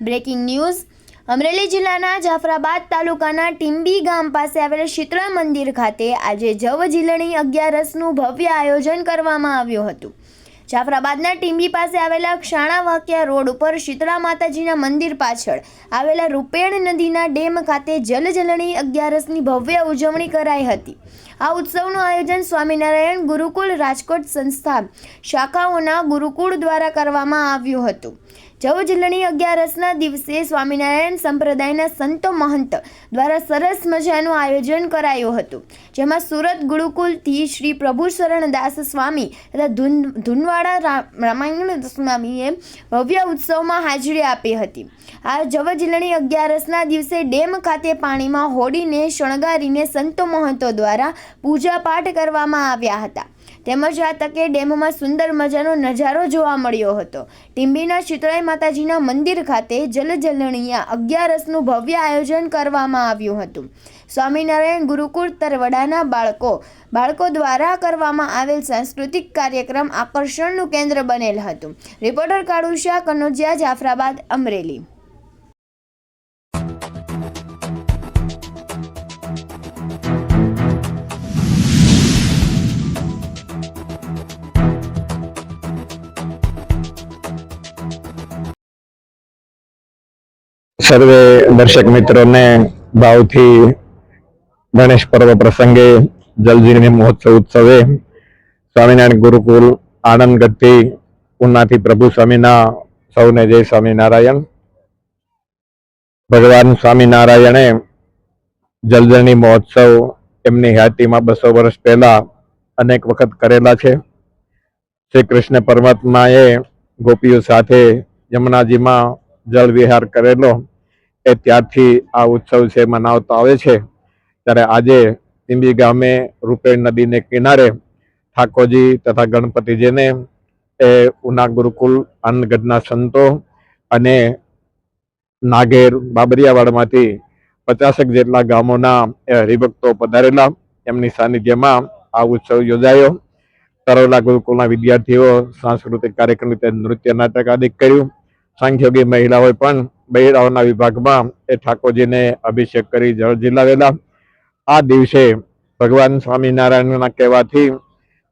Breaking news. Amreli જિલ્લાના જાફરાબાદ તાલુકાના ટીંબી ગામ પાસે આવેલ શીતળા મંદિર ખાતે આજે જવ જીલણી અગિયારસનું ભવ્ય આયોજન કરવામાં આવ્યું હતું. જાફરાબાદના ટીંબી પાસે આવેલા ક્ષાણા વાક્યા રોડ ઉપર શીતળા માતાજીના મંદિર પાછળ આવેલા રૂપેણ નદીના ડેમ ખાતે જલજલણી અગિયારસની ભવ્ય ઉજવણી કરાઈ હતી. આ ઉત્સવનું આયોજન સ્વામિનારાયણ ગુરુકુળ રાજકોટ સંસ્થા શાખાઓના ગુરુકુળ દ્વારા કરવામાં આવ્યું હતું. જવ જિલ્લાની અગિયારસના દિવસે સ્વામિનારાયણ સંપ્રદાયના સંતો મહંત દ્વારા સરસ મજાનું આયોજન કરાયું હતું. જેમાં સુરત ગુરુકુલથી શ્રી પ્રભુ શરણદાસ સ્વામી તથા ધૂન, ધૂનવાડા રામાયણ સ્વામીએ ભવ્ય ઉત્સવમાં હાજરી આપી હતી. આ જવ જિલ્લાની અગિયારસના દિવસે ડેમ ખાતે પાણીમાં હોડીને શણગારીને સંતો મહંતો દ્વારા પૂજા પાઠ કરવામાં આવ્યા હતા. તેમજ આ તકે ડેમમાં સુંદર મજાનો નજારો જોવા મળ્યો હતો. ટીંબીના શીતળાઈ માતાજીના મંદિર ખાતે જલજલણીયા અગિયારસનું ભવ્ય આયોજન કરવામાં આવ્યું હતું. સ્વામિનારાયણ ગુરુકુળ તરવડાના બાળકો બાળકો દ્વારા કરવામાં આવેલ સાંસ્કૃતિક કાર્યક્રમ આકર્ષણનું કેન્દ્ર બનેલ હતું. રિપોર્ટર કાળુ કનોજિયા, જાફરાબાદ, અમરેલી. સર્વે દર્શક મિત્રોને ભાવથી ગણેશ પર્વ પ્રસંગે, જલજીની મહોત્સવ ઉત્સવે, સ્વામિનારાયણ ગુરુકુલ આનંદગઢથી ઉનાથી પ્રભુ સ્વામીના, સૌને જય સ્વામિનારાયણ. ભગવાન સ્વામિનારાયણે જલજરણી મહોત્સવ એમની હયાતીમાં બસો વર્ષ પહેલા અનેક વખત કરેલા છે. શ્રી કૃષ્ણ પરમાત્માએ ગોપીઓ સાથે યમુનાજીમાં જળ વિહાર કરેલો. એ ત્યારથી આ ઉત્સવ છે, મનાવતો આવે છે. ત્યારે આજે ટીંબી ગામે રૂપેણ નદીને કિનારે ઠાકોરજી તથા ગણપતિજીને એ ઉના ગુરુકુલ આનગઢના સંતો અને નાગેર બાબરિયાવાડમાંથી પચાસેક જેટલા ગામોના હરિભક્તો પધારેલા. એમની સાનિધ્યમાં આ ઉત્સવ યોજાયો. તરોલા ગુરુકુલના વિદ્યાર્થીઓ સાંસ્કૃતિક કાર્યક્રમ રીતે નૃત્ય નાટક આદિ કર્યું. સાંખ્યોગી મહિલાઓએ પણ બહેરાઓના વિભાગમાં એ ઠાકોરજીને અભિષેક કરી જળ જીલાવેલા આ દિવસે ભગવાન સ્વામિનારાયણના કહેવાથી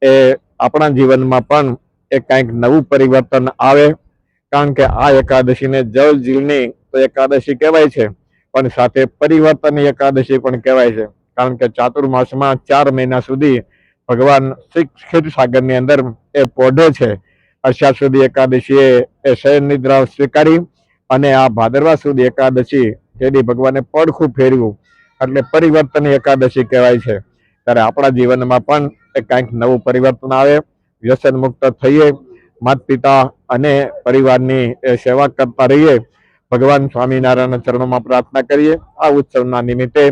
એ આપણા જીવનમાં પણ એ કંઈક નવું પરિવર્તન આવે. કારણ કે આ એકાદશીને જળ જીલની તો એકાદશી કહેવાય છે, પણ સાથે પરિવર્તન એકાદશી પણ કહેવાય છે. કારણ કે ચાતુર્માસમાં ચાર મહિના સુધી ભગવાન શ્રી ક્ષીરસાગરની અંદર એ પોઢે છે. અત્યાર સુધી એકાદશીએ એ શયન નિદ્રા સ્વીકારી અને આ ભાદરવા સુધી એકાદશી તેની ભગવાને પડખું ફેરવ્યું. એટલે પરિવર્તન એકાદશી કહેવાય છે. ત્યારે આપણા જીવનમાં પણ કાંઈક નવું પરિવર્તન આવે, વ્યસન મુક્ત થઈએ માતા પિતા અને પરિવારની સેવા કરતા રહીએ, ભગવાન સ્વામિનારાયણના ચરણોમાં પ્રાર્થના કરીએ. આ ઉત્સવના નિમિત્તે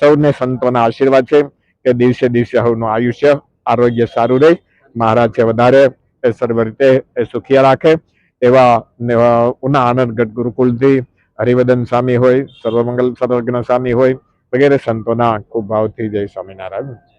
સૌને સંતોના આશીર્વાદ છે કે દિવસે દિવસે સૌનું આયુષ્ય, આરોગ્ય સારું રહે. મહારાજ વધારે એ સર્વ રીતે એ સુખિયા રાખે. એવા ઉના આનંદગઢ ગુરુકુલથી હરિવદન સ્વામી હોય, સર્વમંગલ સર્વજ્ઞ સ્વામી હોય, વગેરે સંતોના ખૂબ ભાવથી જય સ્વામિનારાયણ.